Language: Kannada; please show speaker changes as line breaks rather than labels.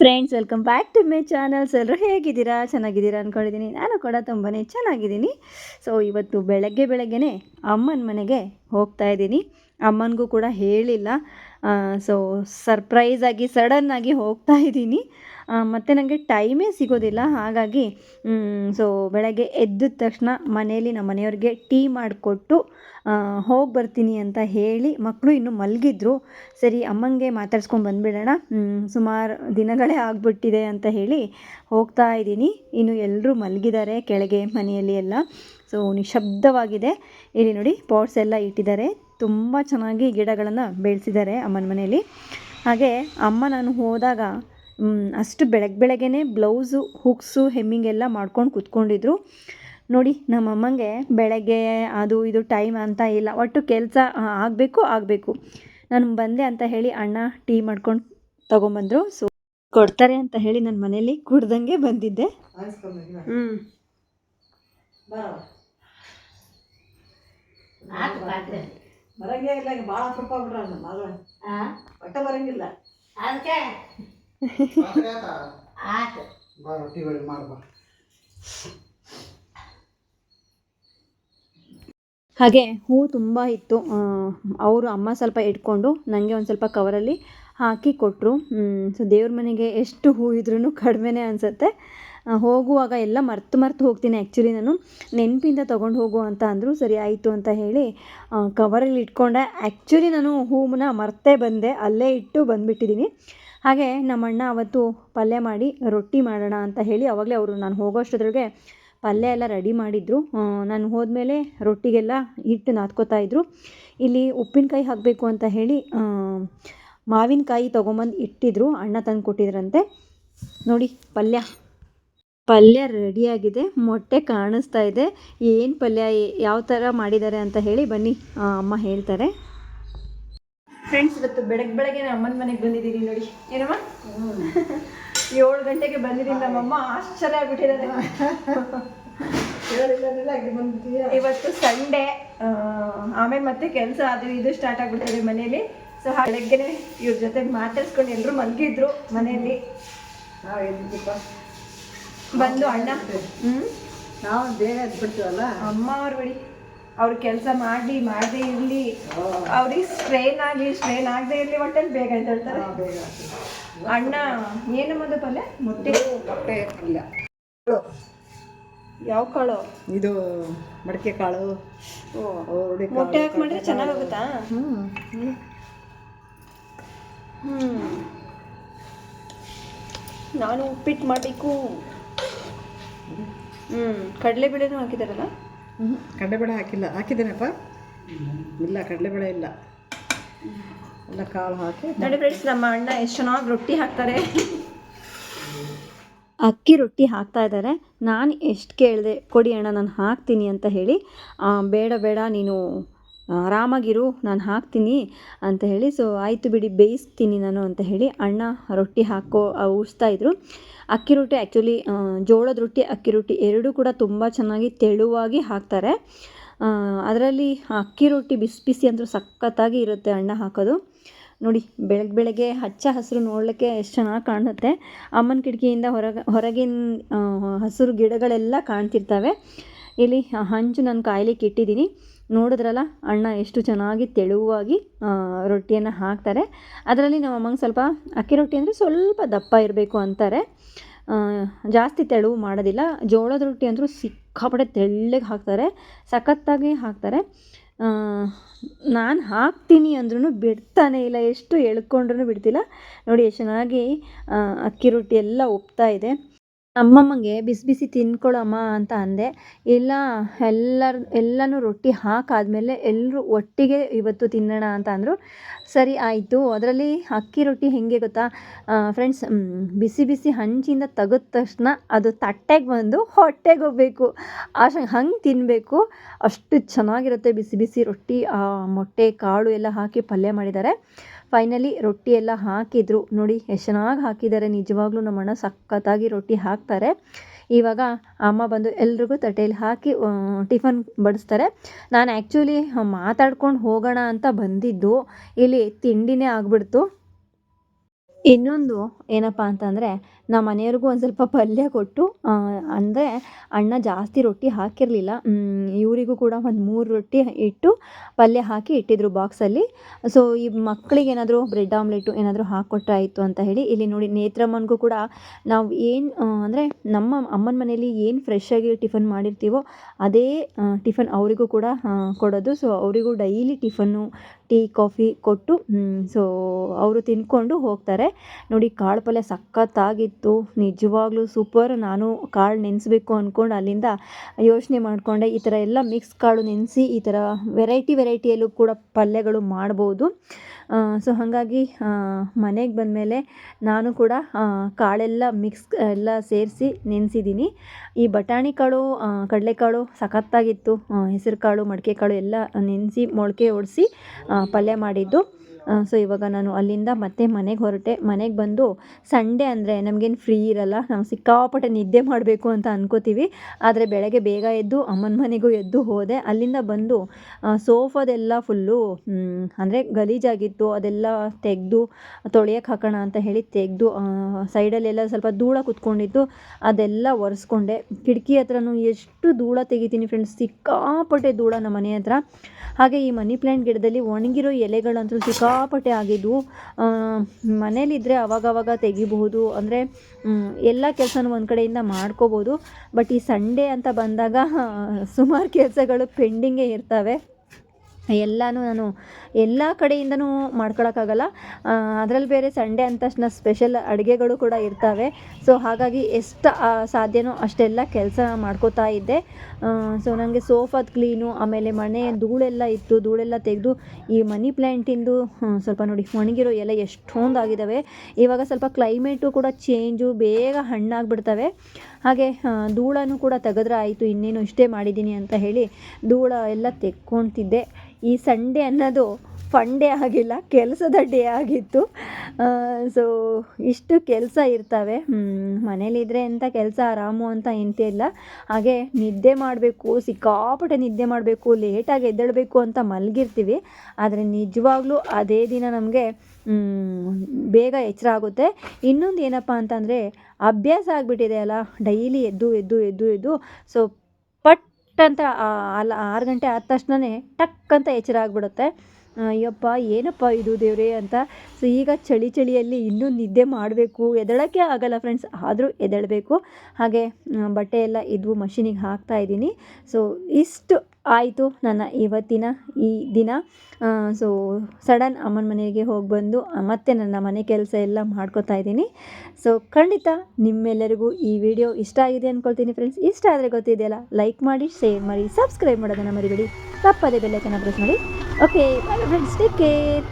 Friends welcome back to my channels ಎಲ್ಲರೂ ಹೇಗಿದ್ದೀರಾ? ಚೆನ್ನಾಗಿದ್ದೀರಾ ಅಂದ್ಕೊಂಡಿದ್ದೀನಿ ನಾನು ಕೂಡ ತುಂಬಾ ಚೆನ್ನಾಗಿದ್ದೀನಿ. ಸೊ ಇವತ್ತು ಬೆಳಗ್ಗೆ ಬೆಳಗ್ಗೆನೇ ಅಮ್ಮನ ಮನೆಗೆ ಹೋಗ್ತಾ ಇದ್ದೀನಿ. ಅಮ್ಮನಿಗೂ ಕೂಡ ಹೇಳಿಲ್ಲ. ಸೊ ಸರ್ಪ್ರೈಸಾಗಿ ಸಡನ್ನಾಗಿ ಹೋಗ್ತಾ ಇದ್ದೀನಿ. ಮತ್ತು ನನಗೆ ಟೈಮೇ ಸಿಗೋದಿಲ್ಲ. ಹಾಗಾಗಿ ಸೊ ಬೆಳಗ್ಗೆ ಎದ್ದ ತಕ್ಷಣ ಮನೆಯಲ್ಲಿ ನಮ್ಮ ಮನೆಯವ್ರಿಗೆ ಟೀ ಮಾಡಿಕೊಟ್ಟು ಹೋಗಿ ಬರ್ತೀನಿ ಅಂತ ಹೇಳಿ ಮಕ್ಕಳು ಇನ್ನೂ ಮಲಗಿದ್ರು. ಸರಿ ಅಮ್ಮನಿಗೆ ಮಾತಾಡ್ಸ್ಕೊಂಡು ಬಂದುಬಿಡೋಣ. ಸುಮಾರು ದಿನಗಳೇ ಆಗಿಬಿಟ್ಟಿದೆ ಅಂತ ಹೇಳಿ ಹೋಗ್ತಾ ಇದ್ದೀನಿ. ಇನ್ನು ಎಲ್ಲರೂ ಮಲಗಿದ್ದಾರೆ ಕೆಳಗೆ ಮನೆಯಲ್ಲಿ ಎಲ್ಲ. ಸೊ ನಿಶಬ್ದವಾಗಿದೆ ಇಲ್ಲಿ ನೋಡಿ ಪಾಟ್ಸ್ ಎಲ್ಲ ಇಟ್ಟಿದ್ದಾರೆ. ತುಂಬ ಚೆನ್ನಾಗಿ ಗಿಡಗಳನ್ನು ಬೆಳೆಸಿದ್ದಾರೆ ಅಮ್ಮನ ಮನೆಯಲ್ಲಿ. ಹಾಗೆ ಅಮ್ಮ ನಾನು ಹೋದಾಗ ಅಷ್ಟು ಬೆಳಗ್ಗೆ ಬೆಳಗ್ಗೆನೇ ಬ್ಲೌಸು ಹುಕ್ಸು ಹೆಮ್ಮಿಂಗ್ ಎಲ್ಲ ಮಾಡ್ಕೊಂಡು ಕೂತ್ಕೊಂಡಿದ್ರು. ನೋಡಿ ನಮ್ಮ ಅಮ್ಮಂಗೆ ಬೆಳಗ್ಗೆ ಅದು ಇದು ಟೈಮ್ ಅಂತ ಇಲ್ಲ ಒಟ್ಟು ಕೆಲಸ ಆಗಬೇಕು ಆಗಬೇಕು. ನಾನು ಬಂದೆ ಅಂತ ಹೇಳಿ ಅಣ್ಣ ಟೀ ಮಾಡ್ಕೊಂಡು ತೊಗೊಂಬಂದರು. ಸೊ ಕೊಡ್ತಾರೆ ಅಂತ ಹೇಳಿ ನನ್ನ ಮನೇಲಿ ಕುಡ್ದಂಗೆ ಬಂದಿದ್ದೆ. ಹ್ಞೂ
ಬರಂಗೇ ಇಲ್ಲ ಈಗ ಭಾಳ ಅಪರೂಪ ಬಿಡ್ರ ನಮ್ಮ ಮಗಳು. ಒಟ್ಟ ಬರಂಗಿಲ್ಲ.
ಅದಕ್ಕೆ? ಆಯ್ತು
ಬಾ ರೊಟ್ಟಿ ಬೇಡ ಮಾಡ್ಬಾ
ಹಾಗೆ ಹೂ ತುಂಬ ಇತ್ತು. ಅವರು ಅಮ್ಮ ಸ್ವಲ್ಪ ಇಟ್ಕೊಂಡು ನನಗೆ ಒಂದು ಸ್ವಲ್ಪ ಕವರಲ್ಲಿ ಹಾಕಿ ಕೊಟ್ಟರು ಸೊ ದೇವ್ರ ಮನೆಗೆ ಎಷ್ಟು ಹೂ ಇದ್ರೂ ಕಡಿಮೆನೇ ಅನಿಸುತ್ತೆ. ಹೋಗುವಾಗ ಎಲ್ಲ ಮರ್ತು ಮರ್ತು ಹೋಗ್ತೀನಿ ಆ್ಯಕ್ಚುಲಿ ನಾನು. ನೆನಪಿಂದ ತೊಗೊಂಡು ಹೋಗು ಅಂತ ಅಂದರು, ಸರಿ ಆಯಿತು ಅಂತ ಹೇಳಿ ಕವರಲ್ಲಿ ಇಟ್ಕೊಂಡೆ. ಆ್ಯಕ್ಚುಲಿ ನಾನು ಹೂವನ್ನ ಮರ್ತೇ ಬಂದೆ, ಅಲ್ಲೇ ಇಟ್ಟು ಬಂದುಬಿಟ್ಟಿದ್ದೀನಿ ಹಾಗೆ ನಮ್ಮ ಅಣ್ಣ ಅವತ್ತು ಪಲ್ಯ ಮಾಡಿ, ರೊಟ್ಟಿ ಮಾಡೋಣ ಅಂತ ಹೇಳಿ ಅವಾಗಲೇ ಅವರು ನಾನು ಹೋಗೋಷ್ಟೊದ್ರಿಗೆ ಪಲ್ಯ ಎಲ್ಲ ರೆಡಿ ಮಾಡಿದ್ರು. ನಾನು ಹೋದ್ಮೇಲೆ ರೊಟ್ಟಿಗೆಲ್ಲ ಹಿಟ್ಟು ನಾದ್ಕೋತಾ ಇದ್ದರು ಇಲ್ಲಿ ಉಪ್ಪಿನಕಾಯಿ ಹಾಕಬೇಕು ಅಂತ ಹೇಳಿ ಮಾವಿನಕಾಯಿ ತೊಗೊಂಬಂದು ಇಟ್ಟಿದ್ರು ಅಣ್ಣ ತಂದು ಕೊಟ್ಟಿದ್ರಂತೆ. ನೋಡಿ ಪಲ್ಯ. ಪಲ್ಯ ರೆಡಿಯಾಗಿದೆ ಮೊಟ್ಟೆ ಕಾಣಿಸ್ತಾ ಇದೆ. ಏನು ಪಲ್ಯ ಯಾವ ಥರ ಮಾಡಿದ್ದಾರೆ ಅಂತ ಹೇಳಿ ಬನ್ನಿ ಅಮ್ಮ ಹೇಳ್ತಾರೆ. ಫ್ರೆಂಡ್ಸ್ ಇವತ್ತು ಬೆಳಗ್ಗೆ ಬೆಳಗ್ಗೆ ಅಮ್ಮನ ಮನೆಗೆ ಬಂದಿದ್ದೀನಿ ನೋಡಿ. ಏನಮ್ಮ? ಏಳು ಗಂಟೆಗೆ ಬಂದಿದ್ದೀನಿ ನಮ್ಮಮ್ಮ ಆಶ್ಚರ್ಯ ಆಗ್ಬಿಟ್ಟಿದ್ದಾರೆ. ಇವತ್ತು ಸಂಡೇ ಆಮೇಲೆ ಮತ್ತೆ ಕೆಲಸ ಅದು ಇದು ಸ್ಟಾರ್ಟ್ ಆಗ್ಬಿಡ್ತದೆ ಮನೆಯಲ್ಲಿ ಸೊ ಬೆಳಗ್ಗೆನೆ ಇವ್ರ ಜೊತೆ ಮಾತಾಡ್ಸ್ಕೊಂಡು ಎಲ್ಲರೂ ಮಲಗಿದ್ರು ಮನೆಯಲ್ಲಿ.
ನಾವು
ಬಂದು ಅಣ್ಣ. ಹ್ಞೂ
ನಾವು ಬೇಗ ಎದ್ಬಿಡ್ತೀವಲ್ಲ
ಅಮ್ಮ ಅವ್ರ ಬಿಡಿ ಅವ್ರ ಕೆಲಸ ಮಾಡಿ ಮಾಡದೇ ಇರಲಿ. ಅವ್ರಿಗೆ ಸ್ಟ್ರೈನ್ ಆಗಲಿ ಸ್ಟ್ರೈನ್ ಆಗದೆ ಇರಲಿ ಒಟ್ಟಲ್ಲಿ ಬೇಗ
ಅಂತ ಹೇಳ್ತಾರೆ
ಅಣ್ಣ ಏನು ಮದು ಪಲ್ಯ? ಮೊಟ್ಟೆ.
ಮೊಟ್ಟೆ ಇಲ್ಲ
ಯಾವ ಕಾಳು?
ಇದು ಮಡಿಕೆ ಕಾಳು.
ಮೊಟ್ಟೆ ಹಾಕಿ ಮಾಡಿದ್ರೆ ಚೆನ್ನಾಗಾಗುತ್ತಾ
ಹ್ಞೂ
ಹ್ಞೂ ನಾನು ಉಪ್ಪಿಟ್ಟು ಮಾಡಬೇಕು ಹ್ಞೂ ಕಡಲೆಬೇಳೆನೂ ಹಾಕಿದಾರಲ್ಲ?
ಹ್ಞೂ ಕಡಲೆಬೇಳೆ ಹಾಕಿಲ್ಲ. ಹಾಕಿದ್ದೇನಪ್ಪ? ಇಲ್ಲ ಕಡಲೆಬೇಳೆ ಇಲ್ಲ. ಎಲ್ಲ ಕಾಳು ಹಾಕಿ
ನೋಡಿ ಫ್ರೆಂಡ್ಸ್ ನಮ್ಮ ಅಣ್ಣ ಎಷ್ಟು ಚೆನ್ನಾಗಿ ರೊಟ್ಟಿ ಹಾಕ್ತಾರೆ. ಅಕ್ಕಿ ರೊಟ್ಟಿ ಹಾಕ್ತಾ ಇದ್ದಾರೆ. ನಾನು ಎಷ್ಟು ಕೇಳಿದೆ ಕೊಡಿ ಅಣ್ಣ ನಾನು ಹಾಕ್ತೀನಿ ಅಂತ ಹೇಳಿ. ಆ, ಬೇಡ ಬೇಡ ನೀನು ಆರಾಮಾಗಿರು ನಾನು ಹಾಕ್ತೀನಿ ಅಂತ ಹೇಳಿ ಸೊ ಆಯಿತು ಬಿಡಿ, ಬೇಯಿಸ್ತೀನಿ ನಾನು ಅಂತ ಹೇಳಿ ಅಣ್ಣ ರೊಟ್ಟಿ ಹಾಕೋ ಉಳಿಸ್ತಾ ಇದ್ರು. ಅಕ್ಕಿ ರೊಟ್ಟಿ ಆ್ಯಕ್ಚುಲಿ ಜೋಳದ ರೊಟ್ಟಿ, ಅಕ್ಕಿ ರೊಟ್ಟಿ ಎರಡೂ ಕೂಡ ತುಂಬ ಚೆನ್ನಾಗಿ ತೆಳುವಾಗಿ ಹಾಕ್ತಾರೆ. ಅದರಲ್ಲಿ ಅಕ್ಕಿ ರೊಟ್ಟಿ ಬಿಸಿ ಬಿಸಿ ಅಂತೂ ಸಖತ್ತಾಗಿ ಇರುತ್ತೆ ಅಣ್ಣ ಹಾಕೋದು. ನೋಡಿ ಬೆಳಗ್ಗೆ ಬೆಳಗ್ಗೆ ಹಚ್ಚ ಹಸಿರು ನೋಡಲಿಕ್ಕೆ ಎಷ್ಟು ಚೆನ್ನಾಗಿ ಕಾಣುತ್ತೆ. ಅಮ್ಮನ ಕಿಟಕಿಯಿಂದ ಹೊರಗೆ, ಹೊರಗಿನ ಹಸಿರು ಗಿಡಗಳೆಲ್ಲ ಕಾಣ್ತಿರ್ತವೆ. ಇಲ್ಲಿ ಹಂಚು ನಾನು ಕಾಯ್ಲಿಕ್ಕೆ ಇಟ್ಟಿದ್ದೀನಿ. ನೋಡಿದ್ರಲ್ಲ, ಅಣ್ಣ ಎಷ್ಟು ಚೆನ್ನಾಗಿ ತೆಳುವಾಗಿ ರೊಟ್ಟಿಯನ್ನು ಹಾಕ್ತಾರೆ. ಅದರಲ್ಲಿ ನಮ್ಮ ಅಮ್ಮಂಗೆ ಸ್ವಲ್ಪ ಅಕ್ಕಿ ರೊಟ್ಟಿ ಅಂದರೆ ಸ್ವಲ್ಪ ದಪ್ಪ ಇರಬೇಕು ಅಂತಾರೆ. ಜಾಸ್ತಿ ತೆಳುವು ಮಾಡೋದಿಲ್ಲ. ಜೋಳದ ರೊಟ್ಟಿ ಅಂದರೂ ಸಿಕ್ಕಾಪಟ್ಟೆ ತೆಳ್ಳಗೆ ಹಾಕ್ತಾರೆ, ಸಖತ್ತಾಗಿ ಹಾಕ್ತಾರೆ. ನಾನು ಹಾಕ್ತೀನಿ ಅಂದ್ರೂ ಬಿಡ್ತಾನೆ ಇಲ್ಲ, ಎಷ್ಟು ಎಳ್ಕೊಂಡ್ರೂ ಬಿಡ್ತಿಲ್ಲ. ನೋಡಿ, ಎಷ್ಟು ಚೆನ್ನಾಗಿ ಅಕ್ಕಿ ರೊಟ್ಟಿ ಎಲ್ಲ ಒಪ್ತಾ ಇದೆ. ಅಮ್ಮಮ್ಮಂಗೆ ಬಿಸಿ ಬಿಸಿ ತಿನ್ಕೊಳಮ್ಮ ಅಂತ ಅಂದೆ. ಇಲ್ಲ, ಎಲ್ಲರ, ಎಲ್ಲನೂ ರೊಟ್ಟಿ ಹಾಕಾದ್ಮೇಲೆ ಎಲ್ಲರೂ ಒಟ್ಟಿಗೆ ಇವತ್ತು ತಿನ್ನೋಣ ಅಂತ ಅಂದರು. ಸರಿ, ಆಯಿತು. ಅದರಲ್ಲಿ ಅಕ್ಕಿ ರೊಟ್ಟಿ ಹೇಗೆ ಗೊತ್ತಾ? ಫ್ರೆಂಡ್ಸ್ ಬಿಸಿ ಬಿಸಿ ಹಂಚಿಂದ ತೆಗೆದ ತಕ್ಷಣ ಅದು ತಟ್ಟೆಗೆ ಬಂದು ಹೊಟ್ಟೆಗೆ ಹೋಗಬೇಕು. ಆಶ ಹಂಗೆ ತಿನ್ನಬೇಕು ಅಷ್ಟು ಚೆನ್ನಾಗಿರುತ್ತೆ ಬಿಸಿ ಬಿಸಿ ರೊಟ್ಟಿ. ಮೊಟ್ಟೆ, ಕಾಳು ಎಲ್ಲ ಹಾಕಿ ಪಲ್ಯ ಮಾಡಿದ್ದಾರೆ ಫೈನಲಿ ರೊಟ್ಟಿ ಎಲ್ಲ ಹಾಕಿದ್ರು. ನೋಡಿ, ಎಷ್ಟು ಚೆನ್ನಾಗಿ ಹಾಕಿದ್ದಾರೆ. ನಿಜವಾಗ್ಲೂ ನಮ್ಮಣ್ಣ ಸಖತ್ತಾಗಿ ರೊಟ್ಟಿ ಹಾಕ್ತಾರೆ. ಇವಾಗ ಅಮ್ಮ ಬಂದು ಎಲ್ರಿಗೂ ತಟ್ಟೆಯಲ್ಲಿ ಹಾಕಿ ಟಿಫನ್ ಬಡಿಸ್ತಾರೆ. ನಾನು ಆ್ಯಕ್ಚುಲಿ ಮಾತಾಡ್ಕೊಂಡು ಹೋಗೋಣ ಅಂತ ಬಂದಿದ್ದು. ಇಲ್ಲಿ ತಿಂಡಿನೇ ಆಗಿಬಿಡ್ತು. ಇನ್ನೊಂದು ಏನಪ್ಪ ಅಂತಂದರೆ ನಮ್ಮ ಮನೆಯವ್ರಿಗೂ ಒಂದು ಸ್ವಲ್ಪ ಪಲ್ಯ ಕೊಟ್ಟು ಅಂದರೆ ಅಣ್ಣ ಜಾಸ್ತಿ ರೊಟ್ಟಿ ಹಾಕಿರಲಿಲ್ಲ. ಇವರಿಗೂ ಕೂಡ ಒಂದು ಮೂರು ರೊಟ್ಟಿ ಇಟ್ಟು ಪಲ್ಯ ಹಾಕಿ ಇಟ್ಟಿದ್ರು ಬಾಕ್ಸಲ್ಲಿ ಸೊ ಈ ಮಕ್ಕಳಿಗೆ ಏನಾದರೂ ಬ್ರೆಡ್ ಆಮ್ಲೆಟು ಏನಾದರೂ ಹಾಕ್ಕೊಟ್ರೆ ಆಯಿತು ಅಂತ ಹೇಳಿ, ಇಲ್ಲಿ ನೋಡಿ ನೇತ್ರಮ್ಮನಿಗೂ ಕೂಡ ನಾವು ಏನು ಅಂದರೆ ನಮ್ಮ ಅಮ್ಮನ ಮನೆಯಲ್ಲಿ ಏನು ಫ್ರೆಶ್ ಆಗಿ ಟಿಫನ್ ಮಾಡಿರ್ತೀವೋ ಅದೇ ಟಿಫನ್ ಅವರಿಗೂ ಕೂಡ ಕೊಡೋದು. ಸೊ ಅವರಿಗೂ ಡೈಲಿ ಟಿಫನ್ನು ಟೀ, ಕಾಫಿ ಕೊಟ್ಟು ಸೊ ಅವರು ತಿಂದ್ಕೊಂಡು ಹೋಗ್ತಾರೆ. ನೋಡಿ ಕಾಳು ಪಲ್ಯ ಸಖತ್ತಾಗಿತ್ತು. ನಿಜವಾಗ್ಲೂ ಸೂಪರ್ ನಾನು ಕಾಳು ನೆನೆಸ್ಬೇಕು ಅಂದ್ಕೊಂಡು ಅಲ್ಲಿಂದ ಯೋಚನೆ ಮಾಡಿಕೊಂಡೆ. ಈ ಥರ ಎಲ್ಲ ಮಿಕ್ಸ್ ಕಾಳು ನೆನೆಸಿ ಈ ಥರ ವೆರೈಟಿ ವೆರೈಟಿಯಲ್ಲೂ ಕೂಡ ಪಲ್ಯಗಳು ಮಾಡ್ಬೋದು. ಸೊ ಹಾಗಾಗಿ ಮನೆಗೆ ಬಂದಮೇಲೆ ನಾನು ಕೂಡ ಕಾಳೆಲ್ಲ ಮಿಕ್ಸ್ ಎಲ್ಲ ಸೇರಿಸಿ ನೆನೆಸಿದ್ದೀನಿ ಈ ಬಟಾಣಿ ಕಾಳು ಕಡಲೆಕಾಳು ಸಖತ್ತಾಗಿತ್ತು. ಹೆಸರು ಕಾಳು, ಮಡಿಕೆ ಕಾಳು ಎಲ್ಲ ನೆನೆಸಿ ಮೊಳಕೆ ಒಡೆಸಿ ಪಲ್ಯ ಮಾಡಿದ್ದು. ಸೊ ಇವಾಗ ನಾನು ಅಲ್ಲಿಂದ ಮತ್ತೆ ಮನೆಗೆ ಹೊರಟೆ. ಮನೆಗೆ ಬಂದು ಸಂಡೇ ಅಂದರೆ ನಮಗೇನು ಫ್ರೀ ಇರಲ್ಲ. ನಾವು ಸಿಕ್ಕಾಪಟ್ಟೆ ನಿದ್ದೆ ಮಾಡಬೇಕು ಅಂತ ಅನ್ಕೋತೀವಿ. ಆದರೆ ಬೆಳಗ್ಗೆ ಬೇಗ ಎದ್ದು ಅಮ್ಮನ ಮನೆಗೂ ಎದ್ದು ಹೋದೆ. ಅಲ್ಲಿಂದ ಬಂದು ಸೋಫಾದೆಲ್ಲ ಫುಲ್ಲು ಅಂದರೆ ಗಲೀಜಾಗಿತ್ತು. ಅದೆಲ್ಲ ತೆಗೆದು ತೊಳೆಯಕ್ಕೆ ಹಾಕೋಣ ಅಂತ ಹೇಳಿ ತೆಗೆದು ಸೈಡಲ್ಲೆಲ್ಲ ಸ್ವಲ್ಪ ಧೂಳ ಕುತ್ಕೊಂಡಿತ್ತು. ಅದೆಲ್ಲ ಒರೆಸ್ಕೊಂಡೆ. ಕಿಟಕಿ ಹತ್ರನೂ ಎಷ್ಟು ಧೂಳ ತೆಗಿತೀನಿ ಫ್ರೆಂಡ್ಸ್ ಸಿಕ್ಕಾಪಟ್ಟೆ ಧೂಳ ನಮ್ಮ ಮನೆ ಹತ್ರ. ಹಾಗೆ ಈ ಮನಿ ಪ್ಲ್ಯಾಂಟ್ ಗಿಡದಲ್ಲಿ ಒಣಗಿರೋ ಎಲೆಗಳಂತೂ ಸಿಕ್ಕಾಪಟ್ಟೆ ಆಗಿದ್ವು ಮನೇಲಿದ್ದರೆ ಅವಾಗವಾಗ ತೆಗಿಬಹುದು, ಅಂದರೆ ಎಲ್ಲ ಕೆಲಸನೂ ಒಂದು ಕಡೆಯಿಂದ ಮಾಡ್ಕೋಬೋದು ಬಟ್ ಈ ಸಂಡೇ ಅಂತ ಬಂದಾಗ, ಸುಮಾರು ಕೆಲಸಗಳು ಪೆಂಡಿಂಗೇ ಇರ್ತವೆ. ಎಲ್ಲನೂ ನಾನು ಎಲ್ಲ ಕಡೆಯಿಂದನೂ ಮಾಡ್ಕೊಳಕ್ಕಾಗಲ್ಲ. ಅದರಲ್ಲಿ ಬೇರೆ ಸಂಡೇ ಅಂದ ತಕ್ಷಣ ಸ್ಪೆಷಲ್ ಅಡುಗೆಗಳು ಕೂಡ ಇರ್ತವೆ. ಸೊ ಹಾಗಾಗಿ ಎಷ್ಟು ಸಾಧ್ಯನೋ ಅಷ್ಟೆಲ್ಲ ಕೆಲಸ ಮಾಡ್ಕೋತಾ ಇದ್ದೆ. ಸೊ ನನಗೆ ಸೋಫಾದ ಕ್ಲೀನು ಆಮೇಲೆ ಮನೆ ಧೂಳೆಲ್ಲ ಇತ್ತು, ಧೂಳೆಲ್ಲ ತೆಗೆದು ಈ ಮನಿ ಪ್ಲ್ಯಾಂಟಿಂದು ಸ್ವಲ್ಪ ನೋಡಿ ಒಣಗಿರೋ ಎಲೆ ಎಷ್ಟೊಂದಾಗಿದ್ದಾವೆ ಇವಾಗ ಸ್ವಲ್ಪ ಕ್ಲೈಮೇಟು ಕೂಡ ಚೇಂಜು ಬೇಗ ಹಣ್ಣಾಗ್ಬಿಡ್ತವೆ. ಹಾಗೆ ಧೂಳನು ಧೂಳನ್ನು ಕೂಡ ತೆಗೆದ್ರೆ ಆಯಿತು, ಇನ್ನೇನು ಇಷ್ಟೇ ಮಾಡಿದ್ದೀನಿ ಅಂತ ಹೇಳಿ ಧೂಳ ಎಲ್ಲ ತೆಕ್ಕೊಳ್ತಿದ್ದೆ ಈ ಸಂಡೇ ಅನ್ನೋದು ಫನ್ ಡೇ ಆಗಿಲ್ಲ, ಕೆಲಸದ ಡೇ ಆಗಿತ್ತು. ಸೊ ಇಷ್ಟು ಕೆಲಸ ಇರ್ತವೆ. ಮನೇಲಿದ್ದರೆ ಎಂಥ ಕೆಲಸ? ಆರಾಮು ಅಂತ ಎಂತಿಲ್ಲ ಹಾಗೆ ನಿದ್ದೆ ಮಾಡಬೇಕು, ಸಿಕ್ಕಾಪಟ್ಟೆ ನಿದ್ದೆ ಮಾಡಬೇಕು, ಲೇಟಾಗಿ ಎದ್ದೇಳಬೇಕು ಅಂತ ಮಲಗಿರ್ತೀವಿ. ಆದರೆ ನಿಜವಾಗ್ಲೂ ಅದೇ ದಿನ ನಮಗೆ ಬೇಗ ಎಚ್ಚರ ಆಗುತ್ತೆ. ಇನ್ನೊಂದು ಏನಪ್ಪ ಅಂತಂದರೆ, ಅಭ್ಯಾಸ ಆಗಿಬಿಟ್ಟಿದೆ ಅಲ್ಲ, ಡೈಲಿ ಎದ್ದು ಎದ್ದು ಎದ್ದು ಎದ್ದು. ಸೊ ಅಂತ ಅಲ್ಲ ಆರು ಗಂಟೆ ಆದ ತಕ್ಷಣವೇ ಟಕ್ ಅಂತ ಎಚ್ಚರ ಆಗಿಬಿಡುತ್ತೆ. ಅಯ್ಯಪ್ಪ ಏನಪ್ಪ ಇದು ದೇವರೇ ಅಂತ. ಸೊ ಈಗ ಚಳಿ ಚಳಿಯಲ್ಲಿ ಇನ್ನೂ ನಿದ್ದೆ ಮಾಡಬೇಕು. ಎದಳಕ್ಕೆ ಆಗಲ್ಲ ಫ್ರೆಂಡ್ಸ್ ಆದರೂ ಎದಳಬೇಕು. ಹಾಗೆ ಬಟ್ಟೆ ಎಲ್ಲ ಇದ್ವು ಮಷಿನಿಗೆ ಹಾಕ್ತಾ ಇದ್ದೀನಿ. ಸೊ ಇಷ್ಟು ಆಯಿತು ನನ್ನ ಇವತ್ತಿನ ಈ ದಿನ. ಸೊ ಸಡನ್ ಅಮ್ಮನ ಮನೆಗೆ ಹೋಗಿ ಬಂದು ಮತ್ತೆ ನನ್ನ ಮನೆ ಕೆಲಸ ಎಲ್ಲ ಮಾಡ್ಕೋತಾ ಇದ್ದೀನಿ. ಸೊ ಖಂಡಿತ ನಿಮ್ಮೆಲ್ಲರಿಗೂ ಈ ವಿಡಿಯೋ ಇಷ್ಟ ಆಗಿದೆ ಅಂದ್ಕೊಳ್ತೀನಿ ಫ್ರೆಂಡ್ಸ್ ಇಷ್ಟ ಆದರೆ ಗೊತ್ತಿದೆಯಲ್ಲ ಲೈಕ್ ಮಾಡಿ ಶೇರ್ ಮಾಡಿ ಸಬ್ಸ್ಕ್ರೈಬ್ ಮಾಡೋದನ್ನು ಮರಿಬೇಡಿ. ತಪ್ಪದೆ ಬೆಲ್ಲೈಕನ್ನು ಪ್ರೆಸ್ ಮಾಡಿ. Okay bye friends take care